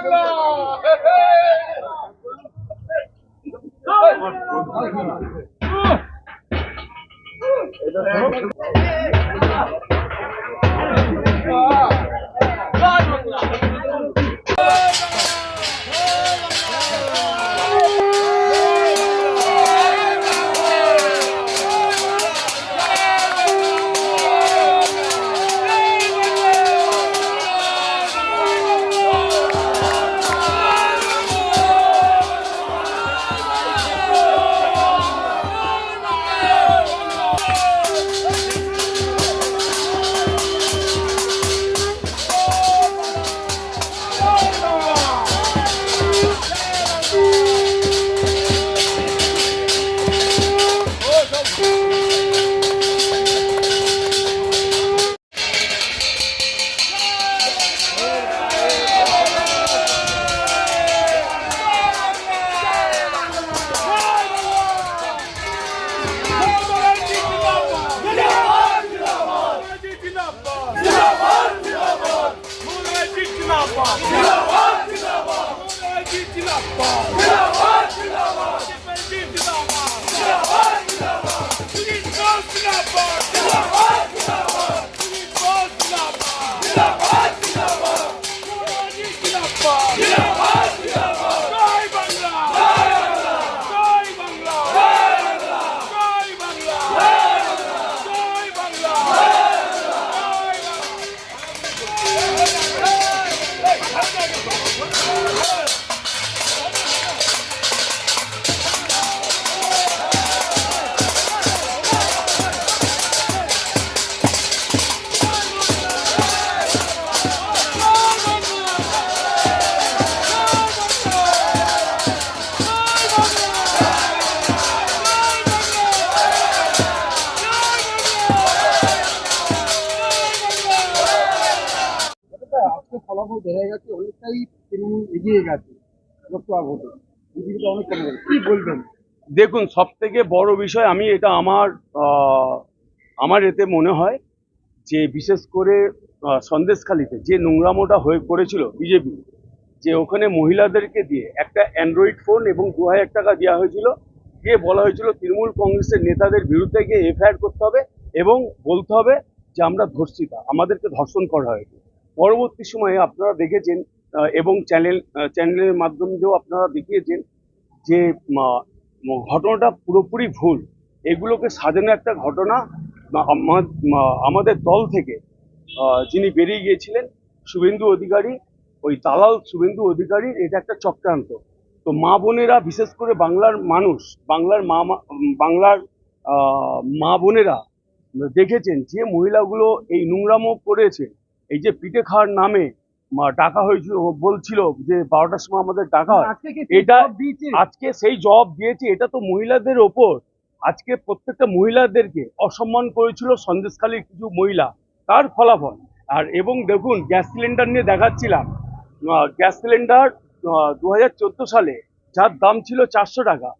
বাংলা গেছে অনেকটাই তৃণমূল এগিয়ে গেছে বিজেপিটা অনেক কমে গেছে কি বলবেন? দেখুন সব থেকে বড় বিষয়, আমি এটা আমার আমার এতে মনে হয় যে বিশেষ করে সন্দেশখালিতে যে নোংরামোটা হয়ে পড়েছিল বিজেপি, যে ওখানে মহিলাদেরকে দিয়ে একটা অ্যান্ড্রয়েড ফোন এবং দু হাজার টাকা দেওয়া হয়েছিল, দিয়ে বলা হয়েছিল তৃণমূল কংগ্রেসের নেতাদের বিরুদ্ধে গিয়ে এফআইআর করতে হবে এবং বলতে হবে যে আমরা ধর্ষিতা, আমাদেরকে ধর্ষণ করা হয়েছে। পরবর্তী সময়ে আপনারা দেখেছেন এবং চ্যানেল চ্যানেলের মাধ্যমে দিয়েও আপনারা দেখিয়েছেন যে ঘটনাটা পুরোপুরি ভুল। এগুলোকে সাজানো একটা ঘটনা আমাদের দল থেকে যিনি বেরিয়ে গিয়েছিলেন, শুভেন্দু অধিকারী, ওই দালাল শুভেন্দু অধিকারীর এটা একটা চক্রান্ত। তো মা বোনেরা, বিশেষ করে বাংলার মানুষ, বাংলার মা- বাংলার মা বোনেরা, দেখেছেন যে মহিলাগুলো এই নোংরামো করেছে। এই যে পিঠে খাওয়ার নামে ডাকা হয়েছিল বলছিল যে বারোটার সময় আমাদের ডাকা হয়। এটা- জবাব আজকে সেই জব দিয়েছে এটা তো মহিলাদের ওপর। আজকে প্রত্যেকটা মহিলাদেরকে অসম্মান করেছিল সন্দেশখালীর কিছু মহিলা তার ফলাফল। আর এবং দেখুন গ্যাস সিলিন্ডার নিয়ে দেখাচ্ছিলাম। গ্যাস সিলিন্ডার দু চোদ্দ সালে যার দাম ছিল চারশো টাকা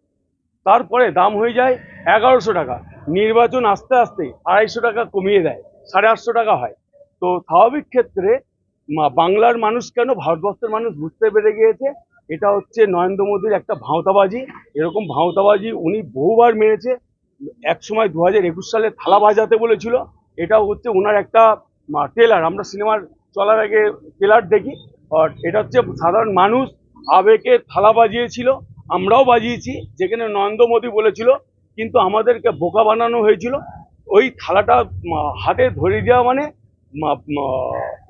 তারপরে দাম হয়ে যায় এগারোশো টাকা। নির্বাচন আস্তে আস্তে আড়াইশো টাকা কমিয়ে দেয় সাড়ে আটশো টাকা হয়। তো স্বাভাবিক ক্ষেত্রে বাংলার মানুষ কেন ভারতবর্ষের মানুষ বুঝতে পেরে গিয়েছে? এটা হচ্ছে নরেন্দ্র মোদীর একটা ভাঁওতাবাজি। এরকম ভাঁওতাবাজি উনি বহুবার মেরেছে। এক সময় দু হাজার একুশ সালে থালা বাজাতে বলেছিল। এটা হচ্ছে ওনার একটা টেলার আমরা সিনেমার চলার আগে টেলার দেখি। আর এটা হচ্ছে সাধারণ মানুষ আবেগে থালা বাজিয়েছিল। আমরাও বাজিয়েছি, যেখানে নরেন্দ্র মোদী বলেছিল, কিন্তু আমাদেরকে বোকা বানানো হয়েছিল। ওই থালাটা হাতে ধরে দেওয়া মানে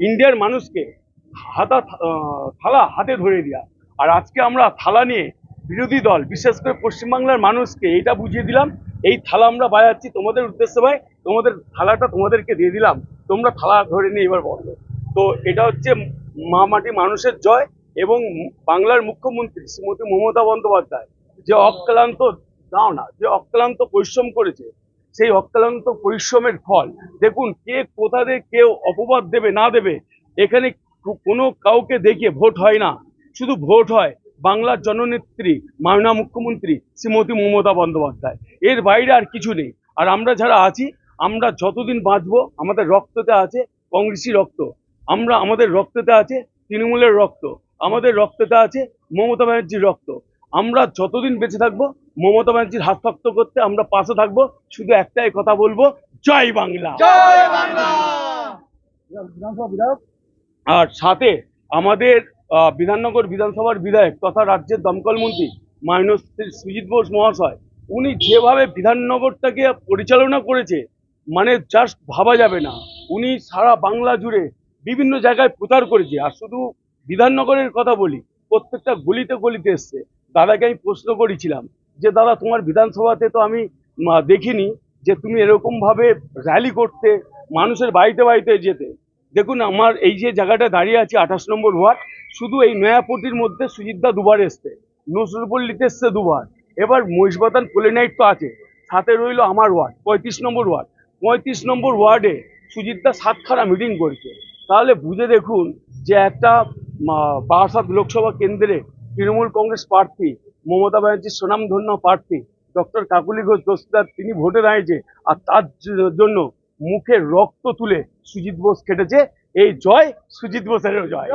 ইন্ডিয়ার মানুষকে হাতা থালা হাতে ধরে দেওয়া আর আজকে আমরা থালা নিয়ে বিরোধী দল, বিশেষ করে পশ্চিমবাংলার মানুষকে এটা বুঝিয়ে দিলাম, এই থালা আমরা বাজাচ্ছি তোমাদের উদ্দেশ্যে ভাই, তোমাদের থালাটা তোমাদেরকে দিয়ে দিলাম, তোমরা থালা ধরে নিয়ে এবার বলো তো এটা হচ্ছে মা মাটি মানুষের জয় এবং বাংলার মুখ্যমন্ত্রী শ্রীমতী মমতা বন্দ্যোপাধ্যায় যে অক্লান্ত দাও না যে অক্লান্ত পরিশ্রম করেছে সেই অক্লান্ত পরিশ্রমের ফল। দেখুন, কে কোথাতে কেউ অপবাদ দেবে, না দেবে, এখানে কোনো কাউকে দেখিয়ে ভোট হয় না। শুধু ভোট হয় বাংলার জননেত্রী, মাননীয় মুখ্যমন্ত্রী শ্রীমতী মমতা বন্দ্যোপাধ্যায়। এর বাইরে আর কিছু নেই। আর আমরা যারা আছি, আমরা যতদিন বাঁচবো, আমাদের রক্ততে আছে কংগ্রেসি রক্ত। আমরা আমাদের রক্ততে আছে তৃণমূলের রক্ত। আমাদের রক্ততে আছে মমতা ব্যানার্জির রক্ত। আমরা যতদিন বেঁচে থাকব মমতা ব্যানার্জির হাত শক্ত করতে আমরা পাশে থাকব শুধু একটাই কথা বলব জয় বাংলা। আর সাথে আমাদের আহ, বিধাননগর বিধানসভার বিধায়ক তথা রাজ্যের দমকল মন্ত্রী মাইনস সুজিত বোস মহাশয় উনি যেভাবে বিধাননগরটাকে পরিচালনা করেছে মানে জাস্ট ভাবা যাবে না। উনি সারা বাংলা জুড়ে বিভিন্ন জায়গায় প্রচার করেছে। আর শুধু বিধাননগরের কথা বলি প্রত্যেকটা গলিতে গলিতে এসছে। দাদাকে আমি প্রশ্ন করেছিলাম যে, দাদা, তোমার বিধানসভাতে তো আমি দেখিনি যে তুমি এরকমভাবে র্যালি করতে, মানুষের বাড়িতে বাড়িতে যেতে। দেখুন, আমার এই যে জায়গাটা দাঁড়িয়ে আছে আঠাশ নম্বর ওয়ার্ড, শুধু এই নয়াপটির মধ্যে সুজিতদা দুবার এসছে নসরুপল্লিতে এসছে দুবার। এবার মহিষবাতান পোলেনাইট তো আছে, সাথে রইল আমার ওয়ার্ড, পঁয়ত্রিশ নম্বর ওয়ার্ড। পঁয়ত্রিশ নম্বর ওয়ার্ডে সুজিতদা সাতখানা মিটিং করেছে। তাহলে বুঝে দেখুন যে একটা বারাসাত লোকসভা কেন্দ্রে তৃণমূল কংগ্রেস প্রার্থী মমতা ব্যানার্জির সুনামধন্য প্রার্থী ডক্টর কাকুলি ঘোষ দোস্তদার, তিনি ভোটে দাঁড়িয়েছে আর তার জন্য মুখে রক্ত তুলে সুজিত বোস খেটেছে। এই জয় সুজিত বোসেরও জয়!